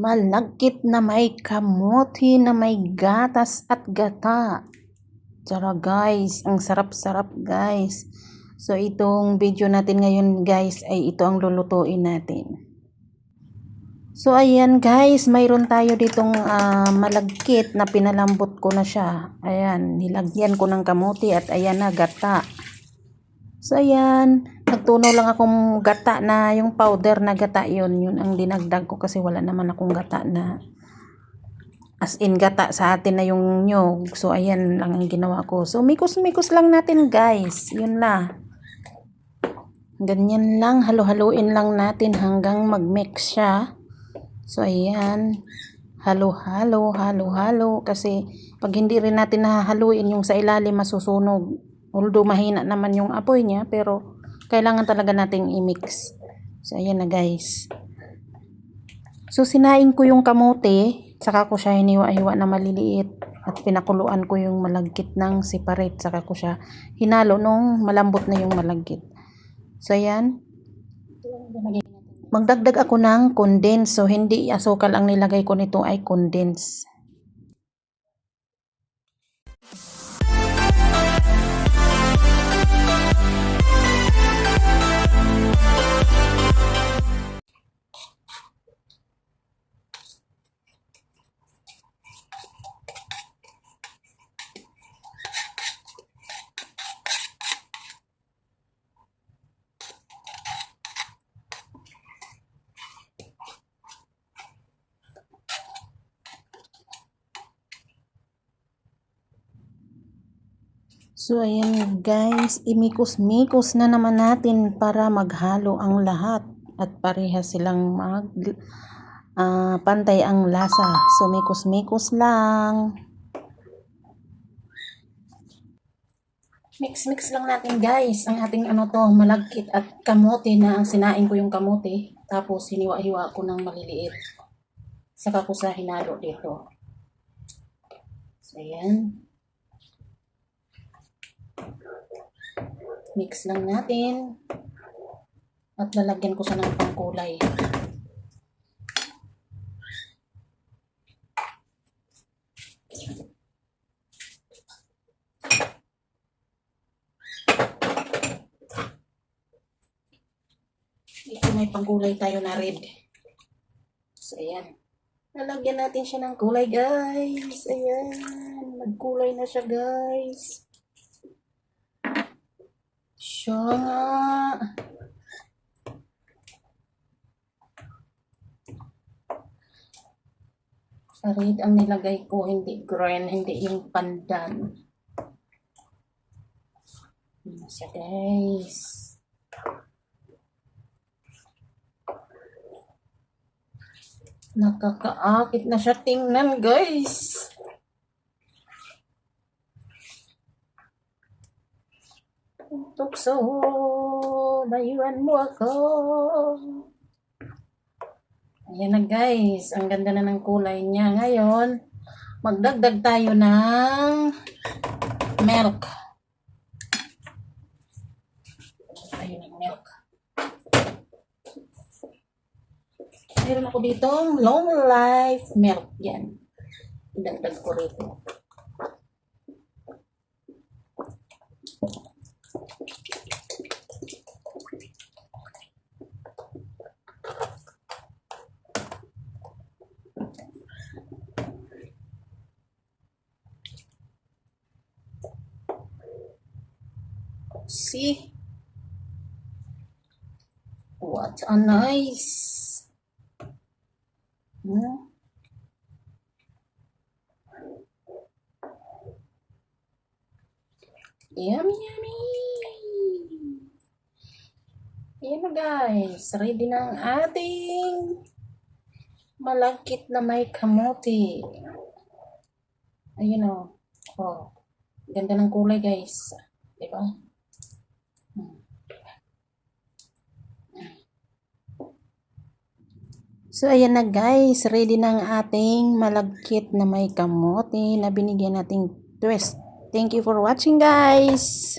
Malagkit na may kamuti na may gatas at gata. Tara guys, ang sarap-sarap guys. So itong video natin ngayon guys ay ito ang lulutuin natin. So ayan guys, mayroon tayo ditong uh, malagkit na pinalambot ko na siya. Ayan, nilagyan ko ng kamuti at ayan na gata. So ayan, nagtuno lang akong gata na yung powder na gata yun. Yun ang dinagdag ko kasi wala naman akong gata na as in gata sa atin na yung nyog. So ayan lang ang ginawa ko. So mikos-mikos lang natin guys. Yun na. Ganyan lang, halo-haluin lang natin hanggang mag-mix siya. So, ayan. Halo-halo, halo-halo. Kasi, pag hindi rin natin nahahaluin yung sa ilalim, masusunog. Although, mahina naman yung apoy niya, pero kailangan talaga nating i-mix. So, ayan na guys. So, sinaing ko yung kamote, saka ko siya hiniwa-hiwa na maliliit. At pinakuluan ko yung malagkit ng separate, saka ko siya hinalo nung malambot na yung malagkit. So, ayan. Magdagdag ako ng condense. So, hindi asukal ang nilagay ko nito ay condense. So, ayan guys, imikos-mikos na naman natin para maghalo ang lahat at parehas silang mag uh, pantay ang lasa. So, mikos-mikos lang. Mix-mix lang natin guys ang ating ano to, malagkit at kamote na ang sinain ko yung kamote. Tapos, hiniwa-hiwa ko ng maliliit. Saka ko sa hinalo dito. So, ayan. Mix lang natin. At lalagyan ko siya ng pangkulay. Ito may pangkulay tayo na red. So, ayan. Lalagyan natin siya ng kulay, guys. Ayan. Nagkulay na siya, guys. Siya nga. Red ang nilagay ko, hindi green, hindi yung pandan. Yan siya guys. Nakakaakit na siya tingnan guys. Tukso, layuan mo ako. Ayan na guys, ang ganda na ng kulay niya. Ngayon, magdagdag tayo ng milk. Tayo ng milk. Meron ako dito long life milk. Yan. Idagdag ko rito. See? What a nice. Hmm? Yummy, yummy. Ayan guys. Ready na ang ating malagkit na may kamote. Ayun o. Oh. oh. Ganda ng kulay guys. Diba? So, ayan na guys. Ready na ang ating malagkit na may kamote na binigyan nating twist. Thank you for watching guys.